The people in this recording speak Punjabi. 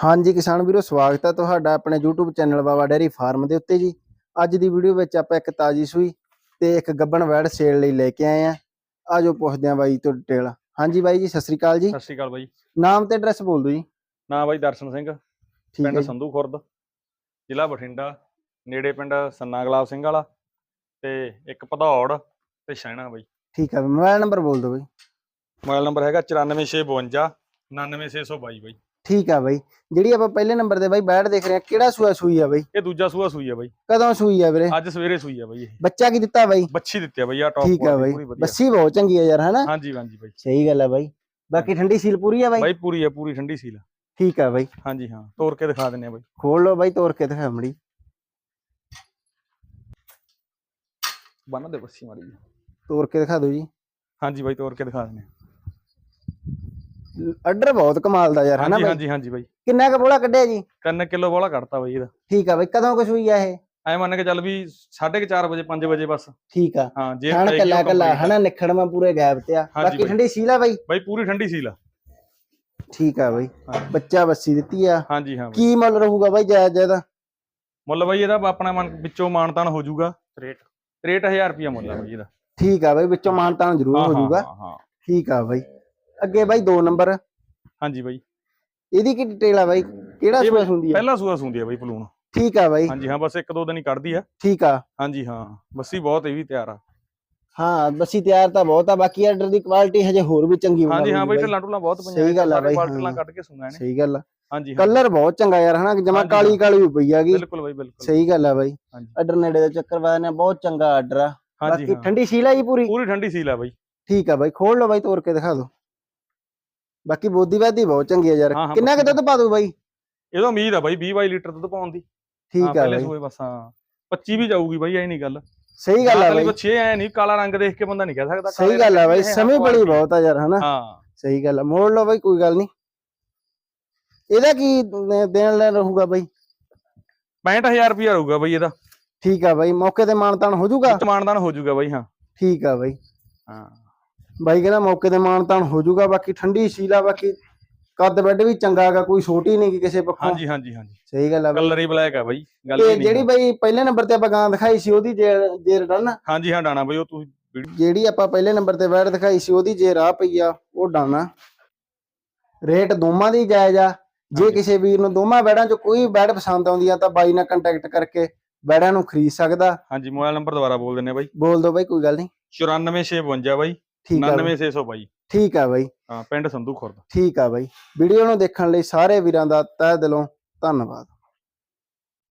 ਹਾਂਜੀ ਕਿਸਾਨ ਵੀਰੋ ਸਵਾਗਤ ਹੈ ਤੁਹਾਡਾ ਆਪਣੇ YouTube channel Baba dairy farm ਦੇ ਉੱਤੇ ਜੀ। ਅੱਜ ਦੀ ਵੀਡੀਓ ਵਿੱਚ ਆਪਾਂ ਇੱਕ ਤਾਜੀ ਸੂਈ ਤੇ ਇੱਕ ਗੱਬਣ ਵੈੜ ਸੇਲ ਲਈ ਲੈ ਕੇ ਆਏ ਆ ਆਜੋ ਪੁੱਛਦੇ ਆ ਬਾਈ ਤੋਂ ਡਿਟੇਲ ਹਾਂਜੀ ਬਾਈ ਜੀ ਸਤਿ ਸ੍ਰੀ ਅਕਾਲ ਜੀ। ਸਤਿ ਸ਼੍ਰੀ ਅਕਾਲ ਬਾਈ। ਨਾਮ ਤੇ ਐਡਰੈਸ ਬੋਲ ਦਿਓ ਜੀ। ਨਾਂ ਬਾਈ ਦਰਸ਼ਨ ਸਿੰਘ ਪਿੰਡ। ਸੰਧੂ ਖੁਰਦ ਜ਼ਿਲ੍ਹਾ ਬਠਿੰਡਾ ਨੇੜੇ ਪਿੰਡ ਸੰਨਾ ਗੁਲਾਬ ਸਿੰਘ ਵਾਲਾ ਤੇ ਇੱਕ ਭਦੌੜ ਤੇ ਸ਼ੈਣਾ ਬਾਈ। ਠੀਕ ਹੈ ਮੋਬਾਈਲ ਨੰਬਰ ਬੋਲ ਦਿਓ ਬਾਈ। ਮੋਬਾਈਲ ਨੰਬਰ ਹੈਗਾ 94652 99622 ਬਾਈ। ਠੀਕ ਆ ਬਾਈ। ਜਿਹੜੀ ਆਪਾਂ ਪਹਿਲੇ ਨੰਬਰ ਤੇ ਬਾਈ ਬੈੜ ਦੇਖ ਰਹੇ ਆ ਕਿਹੜਾ ਸੂਆ ਸੂਈ ਆ ਬਾਈ? ਇਹ ਦੂਜਾ ਸੂਆ ਸੂਈ ਆ ਬਾਈ। ਕਦੋਂ ਸੂਈ ਆ ਵੀਰੇ? ਅੱਜ ਸਵੇਰੇ ਸੂਈ ਆ ਬਾਈ ਇਹ। ਬੱਚਾ ਕੀ ਦਿੱਤਾ ਬਾਈ? ਬੱਚੀ ਦਿੱਤੀ ਆ ਬਾਈ ਆ ਟੌਪ ਠੀਕ ਆ ਬਾਈ। ਬੱਸੀ ਬਹੁਤ ਚੰਗੀ ਆ ਯਾਰ ਹਨਾ? ਹਾਂਜੀ ਹਾਂਜੀ ਬਾਈ। ਸਹੀ ਗੱਲ ਆ ਬਾਈ। ਬਾਕੀ ਠੰਡੀ ਸੀਲ ਪੂਰੀ ਆ ਬਾਈ? ਬਾਈ ਪੂਰੀ ਆ ਪੂਰੀ ਠੰਡੀ ਸੀਲ। ਆ। ਠੀਕ ਆ ਬਾਈ। ਹਾਂਜੀ ਹਾਂ। ਤੋੜ ਕੇ ਦਿਖਾ ਦਿੰਨੇ ਆ ਬਾਈ। ਖੋਲ ਲਓ ਬਾਈ ਤੋੜ ਕੇ ਦਿਖਾ ਮੜੀ। ਬੰਨ ਦੇ ਬੱਸੀ ਮਾੜੀ। ਤੋੜ ਕੇ ਦਿਖਾ ਦਿਓ ਜੀ। ਹਾਂਜੀ ਬਾਈ ਤੋੜ ਕੇ ਦਿਖਾ ਦਿੰਨੇ ਆ। ਆਰਡਰ ਬਹੁਤ ਕਮਾਲ ਦਾ ਯਾਰ ਹਨਾ ਹਾਂਜੀ ਬਾਈ? ਹਾਂਜੀ ਹਾਂਜੀ ਬਾਈ। ਕਿੰਨਾ ਕੁ ਬੋਲਾ ਕੱਢਿਆ ਜੀ? ਕੰਨ ਕਿਲੋ ਵਾਲਾ ਕੱਢਤਾ ਬਾਈ ਇਹਦਾ। ਠੀਕ ਆ ਬਾਈ ਕਦੋਂ ਕੁ ਸੂਈ ਆ ਇਹ? ਐ ਮੰਨ ਕੇ ਚੱਲ ਵੀ 4:30 ਵਜੇ 5 ਵਜੇ ਬਸ। ਠੀਕ ਆ। ਹਾਂ ਜੇ ਖਾਣ ਕੱਲਾ ਕੱਲਾ। ਹਨਾ ਨਿਖੜਵਾ ਪੂਰੇ ਗੈਪ ਤੇ ਆ। ਬਾਕੀ। ਠੰਡੀ ਸੀਲ ਆ ਬਾਈ? ਬਾਈ ਪੂਰੀ ਠੰਡੀ ਸੀਲ ਆ। ਠੀਕ ਆ ਬਾਈ। ਬੱਚਾ ਬੱਸੀ ਦਿੱਤੀ ਆ। ਹਾਂਜੀ ਹਾਂ ਕੀ ਮੁੱਲ ਰਹੂਗਾ ਬਾਈ ਜਾਇਜ਼ ਜਾਇਦਾ ਮੁੱਲ ਬਾਈ ਇਹਦਾ ਆਪਣਾ ਮਨ ਵਿੱਚੋਂ ਮਾਨਤਾਨ ਹੋ ਜਾਊਗਾ। 63000 ਰੁਪਿਆ ਮੁੱਲ ਆ ਬਾਈ ਇਹਦਾ। ਠੀਕ ਆ ਬਾਈ ਵਿੱਚੋਂ ਮਾਨਤਾਨ ਜ਼ਰੂਰ ਹਾਂ ਜਾਊਗਾ। ਹਾਂ, ਹਾਂ। ਠੀਕ ਆ ਬਾਈ। ਅੱਗੇ ਬਾਈ ਦੋ ਨੰਬਰ। ਹਾਂਜੀ ਬਾਈ। ਇਹਦੀ ਕੀ ਡਿਟੇਲ ਆ ਬਾਈ? ਕਿਹੜਾ ਸੂਆ ਹੁੰਦੀ ਆ? ਪਹਿਲਾ ਸੂਆ ਸੁੰਦੀ ਆ ਬਾਈ ਪਲੂਣ। ਠੀਕ ਆ ਬਾਈ। ਹਾਂਜੀ ਹਾਂ ਬਸ ਇੱਕ ਦੋ ਦਿਨ ਹੀ ਕੱਢਦੀ ਆ। ਠੀਕ ਆ। ਹਾਂਜੀ ਹਾਂ ਬੱਸੀ ਬਹੁਤ ਇਹ ਵੀ ਤਿਆਰ ਆ। ਹਾਂ ਬੱਸੀ ਤਿਆਰ ਤਾਂ ਬਹੁਤ ਆ ਬਾਕੀ ਆਰਡਰ ਦੀ ਕੁਆਲਿਟੀ ਹਜੇ ਹੋਰ ਵੀ ਚੰਗੀ ਬਣਾ ਹਾਂਜੀ ਹਾਂ ਬਾਈ ਢੱਲਾਂ ਢੁੱਲਾਂ ਬਹੁਤ ਪਈਆਂ ਸਹੀ ਗੱਲ ਆ ਬਾਈ, ਹਾਂ। ਕੱਢ ਕੇ ਸੁਣਾ ਨੇ। ਸਹੀ ਗੱਲ ਆ। ਹਾਂਜੀ ਕਲਰ ਬਹੁਤ ਚੰਗਾ ਯਾਰ ਹਨਾ ਜਮਾ ਕਾਲੀ। ਕਾਲੀ ਪਈ ਆਗੀ ਬਿਲਕੁਲ ਬਾਈ ਬਿਲਕੁਲ। ਸਹੀ ਗੱਲ ਆ ਬਾਈ। ਆਰਡਰ ਨੇੜੇ ਦਾ ਚੱਕਰ ਵਾਇਆ ਨੇ ਬਹੁਤ ਚੰਗਾ ਆਰਡਰ ਆ। ਬਾਕੀ ਠੰਡੀ ਸੀਲ ਆ ਜੀ ਪੂਰੀ? ਪੂਰੀ ਠੰਡੀ ਸੀਲ ਆ ਬਾਈ। ਠੀਕ ਆ ਬਾਈ ਖੋਲ ਲਓ ਬਾਈ ਤੋੜ ਕੇ ਦਿਖਾ ਦਿਓ। ਬਾਕੀ ਬੋਦੀ ਬਾਦੀ ਬਹੁਤ ਚੰਗੀ ਆ ਯਾਰ। ਹਾਂ, ਹਾਂ, ਕਿੰਨਾ ਕੁ ਦੁੱਧ ਪਾ ਦੂ ਬਾਈ? ਇਹਦਾ ਉਮੀਦ ਆ ਬਾਈ 20 22 ਲੀਟਰ ਦੁੱਧ ਪਾਉਣ ਦੀ। ਹਾਂ, ਠੀਕ ਆ ਪਹਿਲੇ ਬਾਈ। ਸੂਏ ਬਸ ਹਾਂ। 25 ਵੀ ਜਾਊਗੀ ਬਾਈ ਐ ਨਹੀਂ ਗੱਲ। ਸਹੀ ਗੱਲ ਆ ਬਾਈ। ਬੱਚੇ ਐ ਨਹੀਂ ਕਾਲਾ ਰੰਗ ਦੇਖ ਕੇ ਬੰਦਾ ਨਹੀਂ ਕਹਿ ਸਕਦਾ ਸਹੀ ਕਾਲੇ ਗੱਲ ਆ ਰੰਗ ਬਾਈ ਦੀ ਇਹ ਸਮੇਂ ਬੜੀ quality। ਬਹੁਤ ਆ ਯਾਰ ਹਨਾ? ਹਾਂ। ਸਹੀ ਗੱਲ ਆ ਮੋੜ ਲਓ ਬਾਈ ਕੋਈ ਗੱਲ ਨਹੀਂ ਇਹਦਾ ਕੀ ਦੇਣ ਲੈ ਰਹੂਗਾ ਬਾਈ? 65000 ਰੁਪਿਆ ਰਹੂਗਾ ਬਾਈ ਇਹਦਾ। ਠੀਕ ਆ ਬਾਈ ਮੌਕੇ ਤੇ ਮਾਨਤਾਨ ਹੋ ਜਾਊਗਾ? ਮਾਨਦਾਨ ਹੋ ਜਾਊਗਾ ਬਾਈ ਹਾਂ। ਠੀਕ ਆ ਬਾਈ। ਹਾਂ। ਬਾਈ ਕਹਿੰਦਾ ਮੌਕੇ ਤੇ ਮਾਨਤਾਨ ਹੋ ਜਾਊਗਾ ਬਾਕੀ ਠੰਡੀ ਸੀਲਾ ਬਾਕੀ ਕੱਦ ਬੈੱਡ ਵੀ ਚੰਗਾ ਹੈਗਾ ਕੋਈ ਛੋਟੀ ਨਹੀਂ ਗੀ ਕਿਸੇ ਪੱਖੋਂ। ਹਾਂਜੀ ਹਾਂਜੀ ਹਾਂਜੀ। ਸਹੀ ਗੱਲ ਆ ਬਾਈ। ਕਲਰ ਹੀ ਬਲੈਕ ਆ ਬਾਈ ਗੱਲ ਤੇ ਹੀ ਨਹੀਂ ਜਿਹੜੀ ਬਾਈ ਪਹਿਲੇ ਨੰਬਰ ਤੇ ਆਪਾਂ ਗਾਂ ਦਿਖਾਈ ਸੀ ਉਹਦੀ ਜੇਰ ਜੇਰ ਡਨ ਹਾਂਜੀ ਹਾਂ ਡਾਣਾ ਬਾਈ ਉਹ ਤੁਸੀਂ ਵੀਡੀਓ- ਜਿਹੜੀ ਆਪਾਂ ਪਹਿਲੇ ਨੰਬਰ ਤੇ ਬੈਡ ਦਿਖਾਈ ਸੀ ਉਹਦੀ ਜੇ ਰਾਹ ਪਈ ਆ ਉਹ ਡਾਣਾ। ਰੇਟ ਦੋਵਾਂ ਦੀ ਜਾਇਜ਼ ਆ। ਜੇ ਹਾਂਜੀ। ਕਿਸੇ ਵੀਰ ਨੂੰ ਦੋਵਾਂ ਬੈਡਾਂ ਚੋਂ ਕੋਈ ਬੈਡ ਪਸੰਦ ਆਉਂਦੀ ਆ ਤਾਂ ਬਾਈ ਨਾਲ ਕੰਟੈਕਟ ਕਰਕੇ ਬੈਡਾਂ ਨੂੰ ਖਰੀਦ ਸਕਦਾ। ਹਾਂਜੀ ਮੋਬਾਈਲ ਨੰਬਰ ਦੁਬਾਰਾ ਬੋਲ ਦਿੰਨੇ ਬਾਈ। ਬੋਲ ਦੋ ਬਾਈ ਕੋਈ ਗੱਲ ਨਹੀਂ। 94652 ਬਾਈ। ਠੀਕ ਆ ਬਾਈ। 99622 ਠੀਕ ਆ ਬਾਈ। ਹਾਂ ਪਿੰਡ ਸੰਧੂ ਖੁਰਦ। ਠੀਕ ਆ ਬਾਈ। ਵੀਡੀਓ ਨੂੰ ਦੇਖਣ ਲਈ ਸਾਰੇ ਵੀਰਾਂ ਦਾ ਤਹਿ ਦਿਲੋਂ ਧੰਨਵਾਦ।